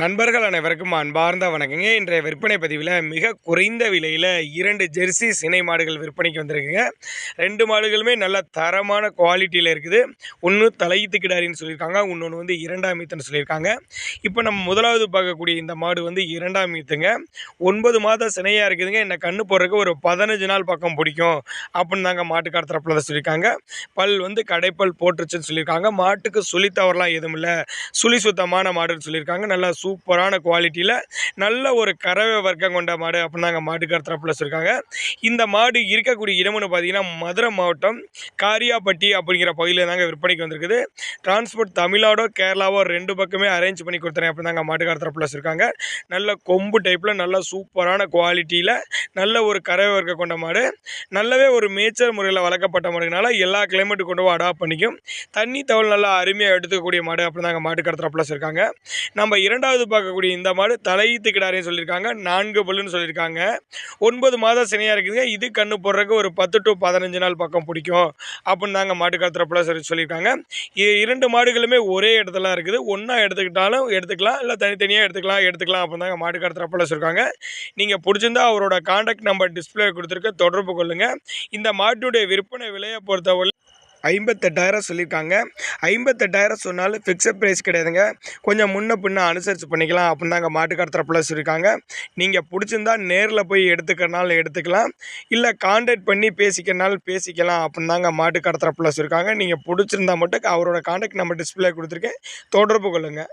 நண்பர்கள் அனைவருக்கும் அன்பார்ந்த வணக்கங்க. இன்றைய விற்பனை பதிவில் மிக குறைந்த விலையில் இரண்டு ஜெர்சி சினை மாடுகள் விற்பனைக்கு வந்திருக்குங்க. ரெண்டு மாடுகளுமே நல்ல தரமான குவாலிட்டியில் இருக்குது. ஒன்று தலையீத்து கிடாரின்னு சொல்லியிருக்காங்க இன்னொன்று வந்து இரண்டாம் மீத்துன்னு சொல்லியிருக்காங்க. இப்போ நம்ம முதலாவது பார்க்கக்கூடிய இந்த மாடு வந்து இரண்டாம் மீத்துங்க. ஒன்பது மாத சினையாக இருக்குதுங்க. என்னை கண்ணு போடுறதுக்கு ஒரு பதினஞ்சு நாள் பக்கம் பிடிக்கும் அப்படின்னு தாங்க மாட்டுக்கார தரப்பில் தான் சொல்லியிருக்காங்க. பல் வந்து கடைப்பல் போட்டுருச்சுன்னு சொல்லியிருக்காங்க. மாட்டுக்கு சுழி தவறலாம் எதுவும் இல்லை. சுழி சுத்தமான மாடுன்னு சொல்லியிருக்காங்க. நல்லா சூப்பரான குவாலிட்டியில் நல்ல ஒரு கறவை வர்க்கம் கொண்ட மாடு அப்படின்னு நாங்கள் மாட்டுக்கார தரப்பில் சொல்லியிருக்காங்க இந்த மாடு இருக்கக்கூடிய இடம்னு பார்த்தீங்கன்னா மதுரை மாவட்டம் காரியாப்பட்டி அப்படிங்கிற பகுதியில் தாங்க விற்பனைக்கு வந்திருக்குது. டிரான்ஸ்போர்ட் தமிழ்நாடோ கேரளாவோ ரெண்டு பக்கமே அரேஞ்ச் பண்ணி கொடுத்துறேன் அப்படின்னு தாங்க மாட்டுக்கார தரப்பில் சொல்லியிருக்காங்க நல்ல கொம்பு டைப்பில் நல்ல சூப்பரான குவாலிட்டியில் நல்ல ஒரு கறவை வர்க்கம் கொண்ட மாடு. நல்லாவே ஒரு மேச்சர் முறையில் வளர்க்கப்பட்ட மாடுனால எல்லா கிளைமேட்டு கொண்டு அடாப்ட் பண்ணிக்கும். தண்ணி தவள் நல்லா அருமையாக எடுத்துக்கக்கூடிய மாடு அப்படின்னு மாட்டு மாட்டுக்கார தரப்பில் சொல்லியிருக்காங்க நம்ம இரண்டாவது பார்க்கக்கூடிய இந்த மாடு தலையீத்து கிடாரின்னு சொல்லியிருக்காங்க நான்கு பல்லுன்னு சொல்லியிருக்காங்க. ஒன்பது மாதம் சினையாக இருக்குதுங்க. இது கண்ணு போடுறதுக்கு ஒரு பத்து டு பதினஞ்சு நாள் பக்கம் பிடிக்கும் அப்படின்னு தாங்க மாட்டுக்கார தரப்பில் சொல்லி சொல்லியிருக்காங்க. இது இரண்டு மாடுகளுமே ஒரே இடத்துல இருக்குது. ஒன்றா எடுத்துக்கிட்டாலும் எடுத்துக்கலாம் இல்லை தனித்தனியாக எடுத்துக்கலாம் எடுத்துக்கலாம் அப்படின்னு தாங்க மாட்டுக்கார தரப்பில் சொல்லியிருக்காங்க. நீங்கள் பிடிச்சிருந்தா அவரோட காண்டாக்ட் நம்பர் டிஸ்பிளே கொடுத்துருக்க தொடர்பு கொள்ளுங்கள் இந்த மாட்டுடைய விற்பனை விலையை பொறுத்தவரை ஐம்பத்தெட்டாயிரம் சொல்லியிருக்காங்க. ஐம்பத்தெட்டாயிரம் சொன்னாலும் ஃபிக்ஸட் ப்ரைஸ் கிடையாதுங்க. கொஞ்சம் முன்ன பின்ன அனுசரித்து பண்ணிக்கலாம் அப்படின்னு தாங்க மாட்டுக்கார தரப்பில் சொல்லியிருக்காங்க. நீங்கள் பிடிச்சிருந்தா நேரில் போய் எடுத்துக்கிறனாலும் எடுத்துக்கலாம். இல்லை காண்டாக்ட் பண்ணி பேசிக்கிறனாலும் பேசிக்கலாம் அப்படின்னு தாங்க மாட்டுக்கார தரப்பில் சொல்லியிருக்காங்க. நீங்கள் பிடிச்சிருந்தா மட்டும் அவரோட காண்டாக்ட் நம்பர் டிஸ்பிளே கொடுத்துருக்கேன். தொடர்பு கொள்ளுங்கள்